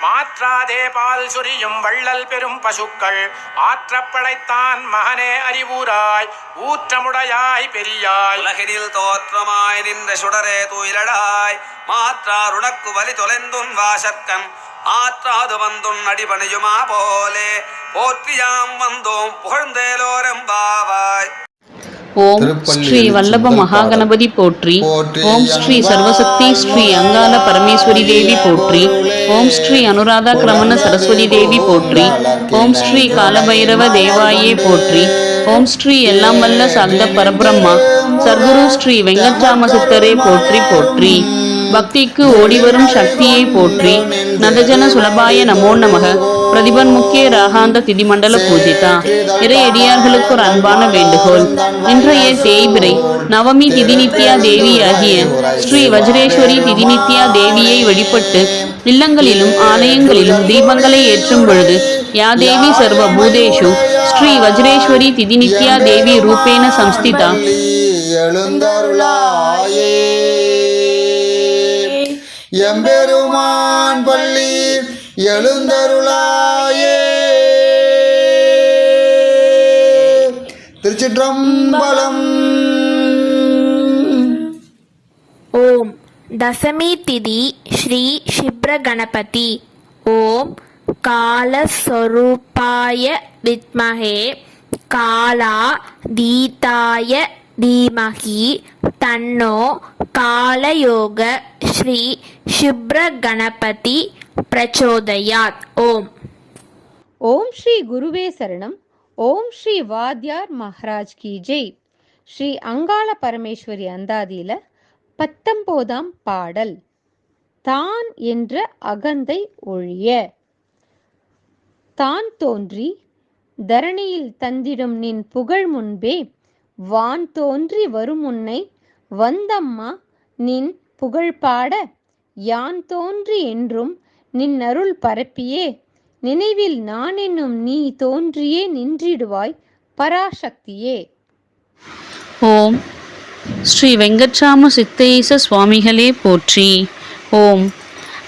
மாற்றாதே பால் சுரியும் வள்ளல் பெரும் பசுக்கள். ஆற்றப்படைத்தான் மகனே அறிவூராய் ஊற்றமுடையாய் பெரியாய். உலகினில் தோற்றமாய் நின்ற சுடரே தூயிலடாய். மாற்றாருணக்கு வலி தொலைந்துன் வாசற்கண். ஆற்றாது வந்துன் அடிபணியுமா போலே. போற்றியாம் வந்தோம் புகழ்ந்தேலோரம் ஓம் ஸ்ரீ வல்லப மகாகணபதி போற்றி. ஓம் ஸ்ரீ சர்வசக்தி ஸ்ரீ அங்காள பரமேஸ்வரி தேவி போற்றி. ஓம் ஸ்ரீ அனுராதா கிரமண சரஸ்வதி தேவி போற்றி. ஓம் ஸ்ரீ காலபைரவ தேவாயே போற்றி. ஓம் ஸ்ரீ எல்லாம் வல்ல சார்ந்த பரபிரம்மா. சர்க்குரு ஸ்ரீ வெங்கட்ராம சித்தரே போற்றி போற்றி. பக்திக்கு ஓடிவரும் சக்தியை போற்றி. நதஜன சுலபாய நமோ நமக. பிரதிபன் முக்கிய ராகாந்த திதிமண்டல பூஜிதா. இறை அடியார்களுக்கு ஒரு அன்பான வேண்டுகோள். இன்றைய தேய்பிரை நவமி திதிநித்யா தேவியாகிய ஸ்ரீ வஜ்ரேஸ்வரி திதிநித்யா தேவியை வழிபட்டு இல்லங்களிலும் ஆலயங்களிலும் தீபங்களை ஏற்றும் பொழுது யா தேவி சர்வ பூதேஷு ஸ்ரீ வஜ்ரேஸ்வரி திதிநித்யா தேவி ரூபேன சம்ஸ்திதா. எழுந்தருளாயே. எம்பெருமான் பள்ளி எழுந்தருளாயே தசமி திதி ஸ்ரீ சிப்ர கணபதி ஓம் காலஸ்வரூபாய வித்மகே காலா தீதாய தீமகி தன்னோ காலயோக ஸ்ரீ சிப்ர கணபதி பிரச்சோதயாத். ஓம். ஓம் ஸ்ரீ குருவே சரணம். ஓம் ஸ்ரீ வாத்யார் மகாராஜ் கி ஜெய். ஸ்ரீ அங்காள பரமேஸ்வரி அந்தாதியில பத்தொம்போதாம் பாடல். தான் என்ற அகந்தை ஒழிய. தான் தோன்றி தரணியில் தந்திடும் நின் புகழ் முன்பே வான் தோன்றி வரும் உன்னை வந்தம்மா நின் புகழ் பாட யான் தோன்றி என்றும் நின் அருள் பரப்பியே. நினைவில் நான் என்னும் நீ தோன்றியே நின்றிடுவாய் பராசக்தியே. ஓம் ஸ்ரீ வெங்கட்ராம சித்தேச சுவாமிகளே போற்றி. ஓம்.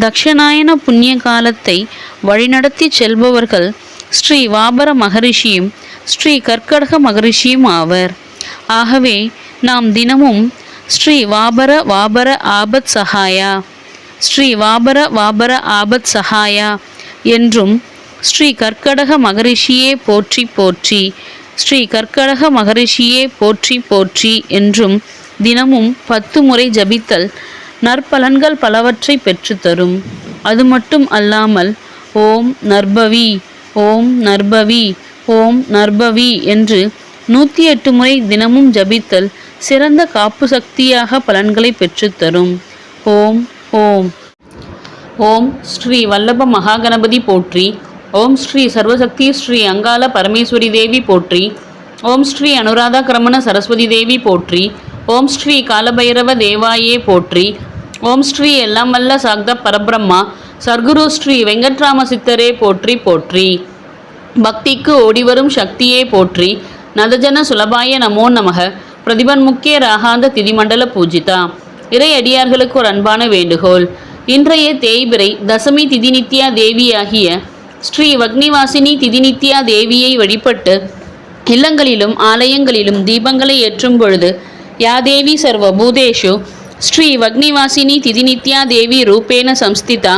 தக்ஷநாயன புண்ணிய காலத்தை வழிநடத்தி செல்பவர்கள் ஸ்ரீ வாபர மகரிஷியும் ஸ்ரீ கற்கடக மகரிஷியும் ஆவர். ஆகவே நாம் தினமும் ஸ்ரீ வாபர வாபர ஆபத் சஹாயா ஸ்ரீ வாபர வாபர ஆபத் சஹாயா என்றும் ஸ்ரீ கற்கடக மகரிஷியே போற்றி போற்றி ஸ்ரீ கற்கடக மகரிஷியே போற்றி போற்றி என்றும் தினமும் பத்து முறை ஜபித்தல் நற்பலன்கள் பலவற்றை பெற்றுத்தரும் அது மட்டும் அல்லாமல் ஓம் நர்பவி ஓம் நர்பவி ஓம் நர்பவி என்று நூற்றி எட்டு முறை தினமும் ஜபித்தல் சிறந்த காப்பு சக்தியாக பலன்களை பெற்றுத்தரும் ஓம் ஓம். ஓம் ஸ்ரீ வல்லப மகாகணபதி போற்றி. ஓம் ஸ்ரீ சர்வசக்தி ஸ்ரீ அங்காள பரமேஸ்வரி தேவி போற்றி. ஓம் ஸ்ரீ அனுராதா கிரமண சரஸ்வதி தேவி போற்றி. ஓம் ஸ்ரீ காலபைரவ தேவாயே போற்றி. ஓம் ஸ்ரீ எல்லாம் வல்ல சாக்த பரபிரம்மா சர்க்குரு ஸ்ரீ வெங்கட்ராம சித்தரே போற்றி போற்றி. பக்திக்கு ஓடிவரும் சக்தியே போற்றி. நதஜன சுலபாய நமோ நமக. பிரதிபன் முக்கிய ராகாந்த திதிமண்டல பூஜிதா. இறை அடியார்களுக்கு ஒரு அன்பான வேண்டுகோள். இன்றைய தேய்பிரை தசமி திதிநித்யா தேவியாகிய ஸ்ரீ வக்னிவாசினி திதிநித்யா தேவியை வழிபட்டு இல்லங்களிலும் ஆலயங்களிலும் தீபங்களை ஏற்றும் பொழுது யா தேவி சர்வ பூதேஷு ஸ்ரீ வக்னிவாசினி திதிநித்யா தேவி ரூபேன சம்ஸ்திதா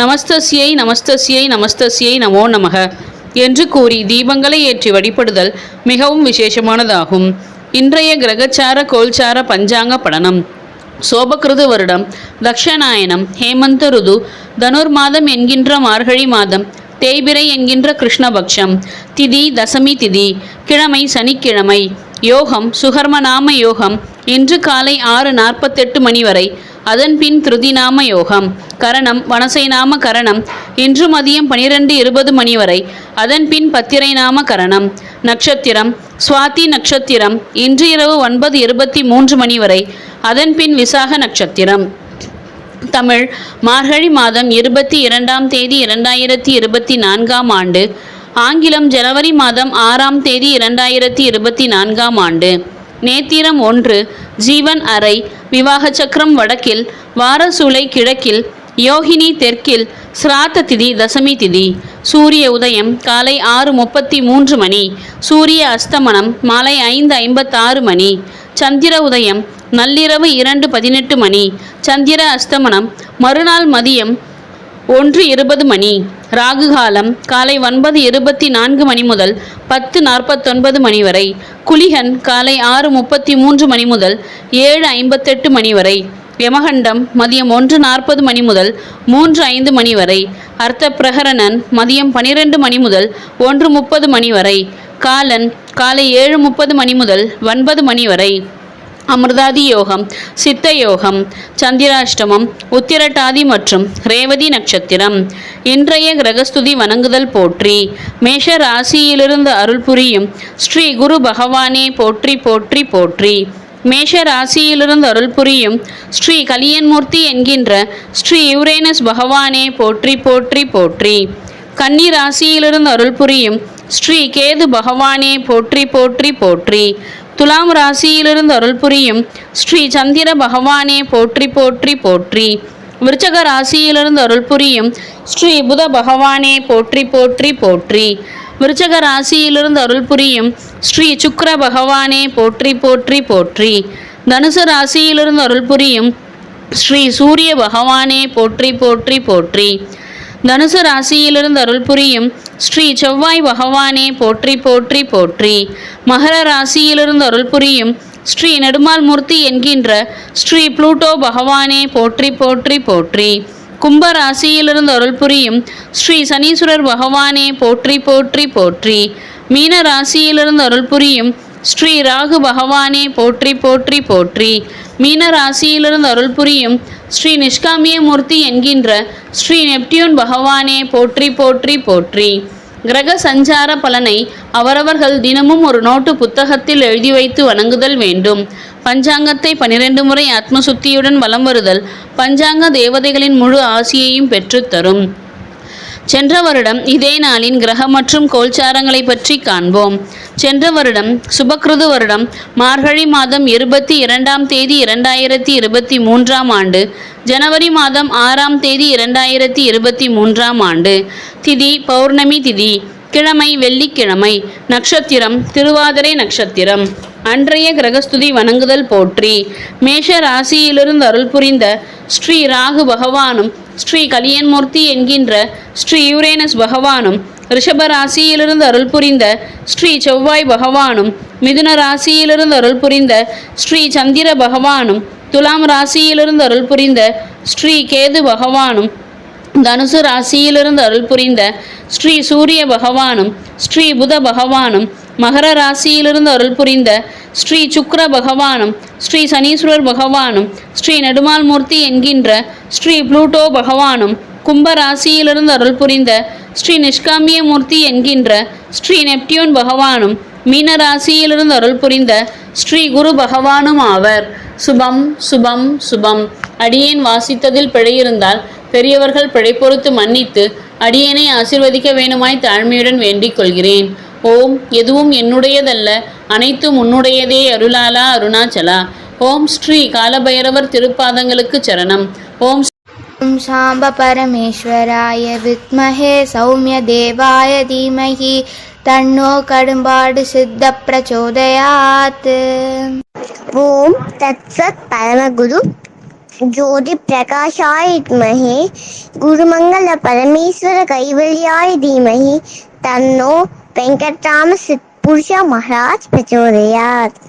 நமஸ்தஸ்யை நமஸ்தஸ்யை நமஸ்தஸ்யை நமோ நமக என்று கூறி தீபங்களை ஏற்றி வழிபடுதல் மிகவும் விசேஷமானதாகும். இன்றைய கிரகச்சார கோல்சார பஞ்சாங்க படனம். சோபகிருது வருடம் தக்ஷநாயனம் ஹேமந்த ருது தனுர் மாதம் என்கின்ற மார்கழி மாதம் தேய்பிரை என்கின்ற கிருஷ்ணபக்ஷம் திதி தசமி திதி கிழமை சனிக்கிழமை யோகம் சுகர்மநாம யோகம் இன்று காலை ஆறு நாற்பத்தெட்டு மணி வரை அதன் பின் திருதிநாம யோகம் கரணம் வனசை நாம கரணம் இன்று மதியம் பனிரெண்டு இருபது மணி வரை அதன் பின் பத்திரை நாம கரணம் நட்சத்திரம் சுவாதி நட்சத்திரம் இன்று இரவு ஒன்பது இருபத்தி மூன்று மணி வரை அதன் பின் விசாக நட்சத்திரம். தமிழ் மார்கழி மாதம் இருபத்தி இரண்டாம் தேதி இரண்டாயிரத்தி இருபத்தி நான்காம் ஆண்டு ஆங்கிலம் ஜனவரி மாதம் ஆறாம் தேதி இரண்டாயிரத்தி இருபத்தி நான்காம் ஆண்டு. நேத்திரம் ஒன்று ஜீவன் அறை விவாக சக்கரம் வடக்கில் வாரசூலை கிழக்கில் யோகினி தெற்கில் சிராத்த திதி தசமி திதி. சூரிய உதயம் காலை ஆறு முப்பத்தி மூன்று மணி. சூரிய அஸ்தமனம் மாலை ஐந்து ஐம்பத்தாறு மணி. சந்திர உதயம் நள்ளிரவு இரண்டு பதினெட்டு மணி. சந்திர அஸ்தமனம் மறுநாள் மதியம் ஒன்று இருபது மணி. ராகு காலம் காலை ஒன்பது இருபத்தி நான்கு மணி முதல் பத்து நாற்பத்தொன்பது மணி வரை குளிகன் காலை ஆறு முப்பத்தி மூன்று மணி முதல் ஏழு ஐம்பத்தெட்டு மணி வரை யமகண்டம் மதியம் ஒன்று நாற்பது மணி முதல் மூன்று ஐந்து மணி வரை அர்த்த பிரகரணன் மதியம் பனிரெண்டு மணி முதல் ஒன்று முப்பது மணி வரை காலன் காலை ஏழு முப்பது மணி முதல் ஒன்பது மணி வரை. அமிர்தாதி யோகம் சித்த யோகம் சந்திராஷ்டமம் உத்திரட்டாதி மற்றும் ரேவதி நட்சத்திரம். இன்றைய கிரகஸ்துதி வணங்குதல் போற்றி மேஷ ராசியிலிருந்து அருள் புரியும் ஸ்ரீ குரு பகவானே போற்றி போற்றி போற்றி. மேஷ ராசியிலிருந்து அருள் புரியும் ஸ்ரீ கலியன்மூர்த்தி என்கின்ற ஸ்ரீ யுரேனஸ் பகவானே போற்றி போற்றி போற்றி. கன்னி ராசியிலிருந்து அருள் புரியும் ஸ்ரீ கேது பகவானே போற்றி போற்றி போற்றி. துலாம் ராசியிலிருந்து அருள் புரியும் ஸ்ரீ சந்திர பகவானே போற்றி போற்றி போற்றி. விருச்சக ராசியிலிருந்து அருள் புரியும் ஸ்ரீ புத பகவானே போற்றி போற்றி போற்றி. விருச்சக ராசியிலிருந்து அருள் புரியும் ஸ்ரீ சுக்கர பகவானே போற்றி போற்றி போற்றி. தனுசு ராசியிலிருந்து அருள் புரியும் ஸ்ரீ சூரிய பகவானே போற்றி போற்றி போற்றி. தனுசு ராசியிலிருந்து அருள் புரியும் ஸ்ரீ செவ்வாய் பகவானே போற்றி போற்றி போற்றி. மகர ராசியிலிருந்து அருள் புரியும் ஸ்ரீ நெடுமால் மூர்த்தி என்கின்ற ஸ்ரீ புளூட்டோ பகவானே போற்றி போற்றி போற்றி. கும்ப ராசியிலிருந்து அருள் புரியும் ஸ்ரீ சனீஸ்வரர் பகவானே போற்றி போற்றி போற்றி. மீன ராசியிலிருந்து அருள் புரியும் ஸ்ரீ ராகு பகவானே போற்றி போற்றி போற்றி. மீன ராசியிலிருந்து அருள் புரியும் ஸ்ரீ நிஷ்காமிய மூர்த்தி என்கின்ற ஸ்ரீ நெப்டியூன் பகவானே போற்றி போற்றி போற்றி. கிரக சஞ்சார பலனை அவரவர்கள் தினமும் ஒரு நோட்டு புத்தகத்தில் எழுதி வைத்து வணங்குதல் வேண்டும். பஞ்சாங்கத்தை பனிரெண்டு முறை ஆத்மசுத்தியுடன் வலம் வருதல் பஞ்சாங்க தேவதைகளின் முழு ஆசியையும் பெற்றுத்தரும் சென்ற வருடம் இதே நாளின் கிரக மற்றும் கோல்சாரங்களை பற்றி காண்போம். சென்ற வருடம் சுபக்கிருது வருடம் மார்கழி மாதம் இருபத்தி இரண்டாம் தேதி இரண்டாயிரத்தி இருபத்தி மூன்றாம் ஆண்டு ஜனவரி மாதம் ஆறாம் தேதி இரண்டாயிரத்தி இருபத்தி மூன்றாம் ஆண்டு. திதி பௌர்ணமி திதி கிழமை வெள்ளிக்கிழமை நட்சத்திரம் திருவாதிரை நட்சத்திரம் அன்றைய கிரகஸ்துதி வணங்குதல் போற்றி. மேஷ ராசியிலிருந்து அருள் புரிந்த ஸ்ரீ ராகு பகவானும் ஸ்ரீ கலியன்மூர்த்தி என்கின்ற ஸ்ரீ யூரேனஸ் பகவானும் ரிஷப ராசியிலிருந்து அருள் புரிந்த ஸ்ரீ செவ்வாய் பகவானும் மிதுன ராசியிலிருந்து அருள் புரிந்த ஸ்ரீ சந்திர பகவானும் துலாம் ராசியிலிருந்து அருள் புரிந்த ஸ்ரீ கேது பகவானும் தனுசு ராசியிலிருந்து அருள் புரிந்த ஸ்ரீ சூரிய பகவானும் ஸ்ரீ புத பகவானும் மகர ராசியிலிருந்து அருள் புரிந்த ஸ்ரீ சுக்ர பகவானும் ஸ்ரீ சனீஸ்வரர் பகவானும் ஸ்ரீ நெடுமால் மூர்த்தி என்கின்ற ஸ்ரீ புளூட்டோ பகவானும் கும்ப ராசியிலிருந்து அருள் புரிந்த ஸ்ரீ நிஷ்காமிய மூர்த்தி என்கின்ற ஸ்ரீ நெப்டியூன் பகவானும் மீன ராசியிலிருந்து அருள் புரிந்த ஸ்ரீ குரு பகவானும் ஆவர். சுபம் சுபம் சுபம். அடியேன் வாசித்ததில் பிழையிருந்தால் பெரியவர்கள் பிழை பொறுத்து மன்னித்து அடியேனை ஆசிர்வதிக்க வேணுமாய் தாழ்மையுடன் வேண்டிக் கொள்கிறேன். ஓம் எதுவும் என்னுடையதல்ல அனைத்தும் உன்னுடையதே அருளாலா அருணாச்சலா. ஓம் ஸ்ரீ காலபைரவர் திருப்பாதங்களுக்கு சரணம். ஓம் ॐ साम्बपरमेश्वराय विद्महे सौम्यदेवाय धीमहि तन्नो कडुम्बाडु सिद्धप्रचोदयात्। ॐ तत्सत् परमगुरु ஜோதி பிரகாஷாய வித்மகே குருமங்கள பரமேஸ்வர கைவல்யாய தீமகி தன்னோ வெங்கட்ராம சித் புருஷா மகாராஜ் பிரச்சோதயாத்